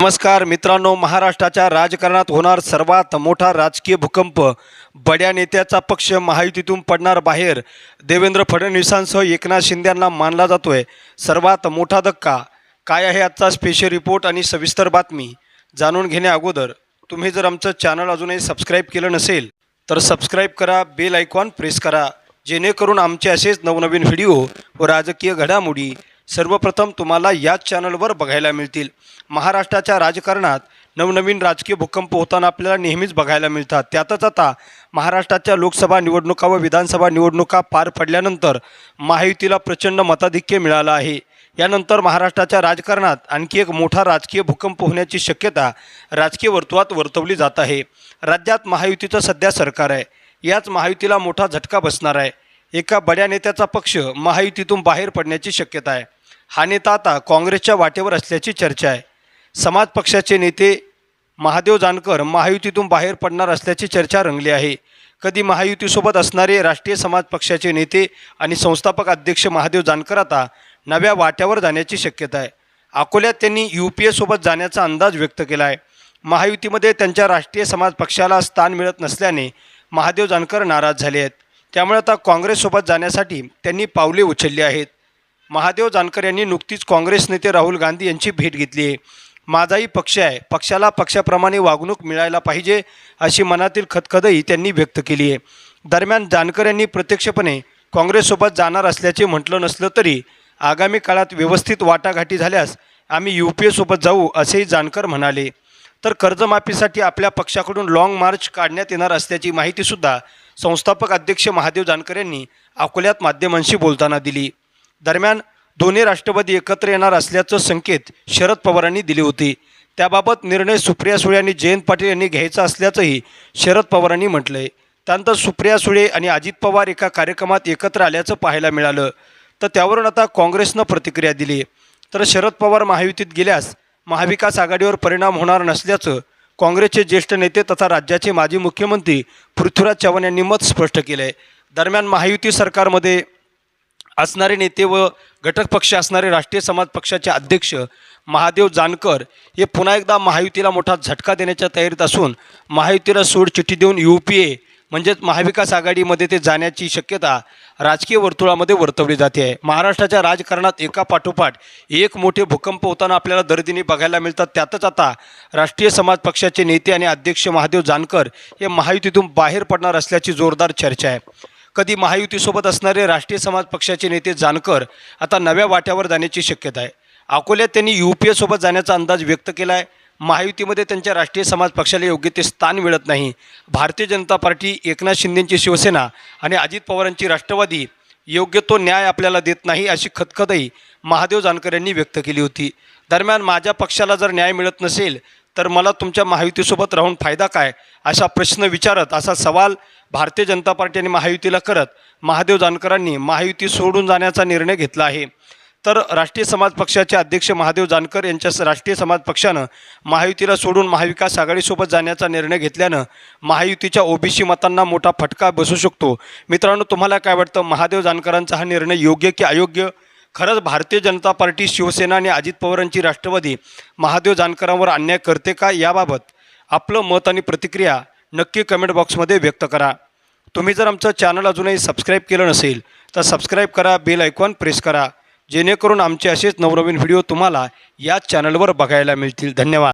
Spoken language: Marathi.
नमस्कार मित्रांनो महाराष्ट्राच्या राजकारणात होणार सर्वात मोठा राजकीय भूकंप. बड्या नेत्याचा पक्ष महायुतीतून पडणार बाहेर. देवेंद्र फडणवीसांसह एकनाथ शिंद्यांना मानला जातोय. सर्वात मोठा धक्का. काय आहे आजचा स्पेशल रिपोर्ट आणि सविस्तर बातमी? जाणून घेण्या अगोदर तुम्ही जर आमचं चॅनल अजूनही सबस्क्राईब केलं नसेल तर सबस्क्राईब करा बेल आयकॉन प्रेस करा. जेणेकरून आमचे असेच नवनवीन व्हिडिओ व राजकीय घडामोडी सर्वप्रथम तुम्हाला याच चॅनलवर बघायला मिळतील. महाराष्ट्राच्या राजकारणात नवनवीन राजकीय भूकंप होताना आपल्याला नेहमीच बघायला मिळतात. त्यातच आता महाराष्ट्राच्या लोकसभा निवडणुका व विधानसभा निवडणुका पार पडल्यानंतर महायुतीला प्रचंड मताधिक्य मिळालं आहे. यानंतर महाराष्ट्राच्या राजकारणात आणखी एक मोठा राजकीय भूकंप होण्याची शक्यता राजकीय वर्तुळात वर्तवली जात आहे. राज्यात महायुतीचं सध्या सरकार आहे. याच महायुतीला मोठा झटका बसणार आहे. एका बड्या नेत्याचा पक्ष महायुतीतून बाहेर पडण्याची शक्यता आहे. हा नेता आता काँग्रेसच्या वाटेवर असल्याची चर्चा आहे. समाज पक्षाचे नेते महादेव जानकर महायुतीतून बाहेर पडणार असल्याची चर्चा रंगली आहे. कधी महायुतीसोबत असणारे राष्ट्रीय समाज पक्षाचे नेते आणि संस्थापक अध्यक्ष महादेव जानकर आता नव्या वाट्यावर जाण्याची शक्यता आहे. अकोल्यात त्यांनी यू पी एसोबत जाण्याचा अंदाज व्यक्त केला आहे. महायुतीमध्ये त्यांच्या राष्ट्रीय समाज पक्षाला स्थान मिळत नसल्याने महादेव जानकर नाराज झाले आहेत. त्यामुळे आता काँग्रेससोबत जाण्यासाठी त्यांनी पावले उचलली आहेत. महादेव जानकर यांनी नुकतीच काँग्रेस नेते राहुल गांधी यांची भेट घेतली आहे. माझाही पक्ष आहे. पक्षाला पक्षाप्रमाणे वागणूक मिळायला पाहिजे अशी मनातील खदखदही त्यांनी व्यक्त केली आहे. दरम्यान जानकर यांनी प्रत्यक्षपणे काँग्रेससोबत जाणार असल्याचे म्हटलं नसलं तरी आगामी काळात व्यवस्थित वाटाघाटी झाल्यास आम्ही यू पी एसोबत जाऊ असेही जानकर म्हणाले. तर कर्जमाफीसाठी आपल्या पक्षाकडून लाँग मार्च काढण्यात येणार असल्याची माहितीसुद्धा संस्थापक अध्यक्ष महादेव जानकर यांनी अकोल्यात माध्यमांशी बोलताना दिली. दरम्यान दोन्ही राष्ट्रवादी एकत्र येणार असल्याचं संकेत शरद पवारांनी दिले होते. त्याबाबत निर्णय सुप्रिया सुळे आणि जयंत पाटील यांनी घ्यायचा असल्याचंही शरद पवारांनी म्हटलं आहे त्यानंतर सुप्रिया सुळे आणि अजित पवार एका कार्यक्रमात एकत्र आल्याचं पाहायला मिळालं. तर त्यावरून आता काँग्रेसनं प्रतिक्रिया दिली. तर शरद पवार महायुतीत गेल्यास महाविकास आघाडीवर परिणाम होणार नसल्याचं काँग्रेसचे ज्येष्ठ नेते तथा राज्याचे माजी मुख्यमंत्री पृथ्वीराज चव्हाण यांनी मत स्पष्ट केलं आहे दरम्यान महायुती सरकारमध्ये असणारे नेते व घटक पक्ष असणारे राष्ट्रीय समाज पक्षाचे अध्यक्ष महादेव जानकर हे पुन्हा एकदा महायुतीला मोठा झटका देण्याच्या तयारीत असून महायुतीला सोड चिठ्ठी देऊन यू पी ए म्हणजेच महाविकास आघाडीमध्ये ते जाण्याची शक्यता राजकीय वर्तुळामध्ये वर्तवली जाते. आहे महाराष्ट्राच्या राजकारणात एका पाठोपाठ एक मोठे भूकंप होताना आपल्याला दरदिनी बघायला मिळतात. त्यातच आता राष्ट्रीय समाज पक्षाचे नेते आणि अध्यक्ष महादेव जानकर हे महायुतीतून बाहेर पडणार असल्याची जोरदार चर्चा आहे. कधी महायुतीसोबत असणारे राष्ट्रीय समाज पक्षाचे नेते जानकर आता नव्या वाट्यावर जाण्याची शक्यता आहे. अकोल्यात त्यांनी यू पी एसोबत जाण्याचा अंदाज व्यक्त केला आहे महायुतीमध्ये त्यांच्या राष्ट्रीय समाज पक्षाला योग्य ते स्थान मिळत नाही. भारतीय जनता पार्टी एकनाथ शिंदेंची शिवसेना आणि अजित पवारांची राष्ट्रवादी योग्य तो न्याय आपल्याला देत नाही अशी खतखतही महादेव जानकर यांनी व्यक्त केली होती. दरम्यान माझ्या पक्षाला जर न्याय मिळत नसेल तर मला तुमच्या महायुतीसोबत राहून फायदा काय? असा प्रश्न विचारत असा सवाल भारतीय जनता पार्टी आणि महायुतीला करत महादेव जानकरांनी महायुती सोडून जाण्याचा निर्णय घेतला आहे. तर राष्ट्रीय समाज पक्षाचे अध्यक्ष महादेव जानकर यांच्या राष्ट्रीय समाज पक्षानं महायुतीला सोडून महाविकास आघाडीसोबत जाण्याचा निर्णय घेतल्यानं महायुतीच्या ओबीसी मतांना मोठा फटका बसू शकतो. मित्रांनो तुम्हाला काय वाटतं? महादेव जानकरांचा हा निर्णय योग्य की अयोग्य? खरंच भारतीय जनता पार्टी शिवसेना आणि अजित पवारांची राष्ट्रवादी महादेव जानकरांवर अन्याय करते का याबाबत आपलं मत आणि प्रतिक्रिया नक्की कमेंट बॉक्समध्ये व्यक्त करा. तुम्ही जर आमचं चॅनल अजूनही सबस्क्राईब केलं नसेल तर सबस्क्राईब करा बेल आयकॉन प्रेस करा. जेणेकरून आमचे असेच नवनवीन व्हिडिओ तुम्हाला याच चॅनलवर बघायला मिळतील. धन्यवाद.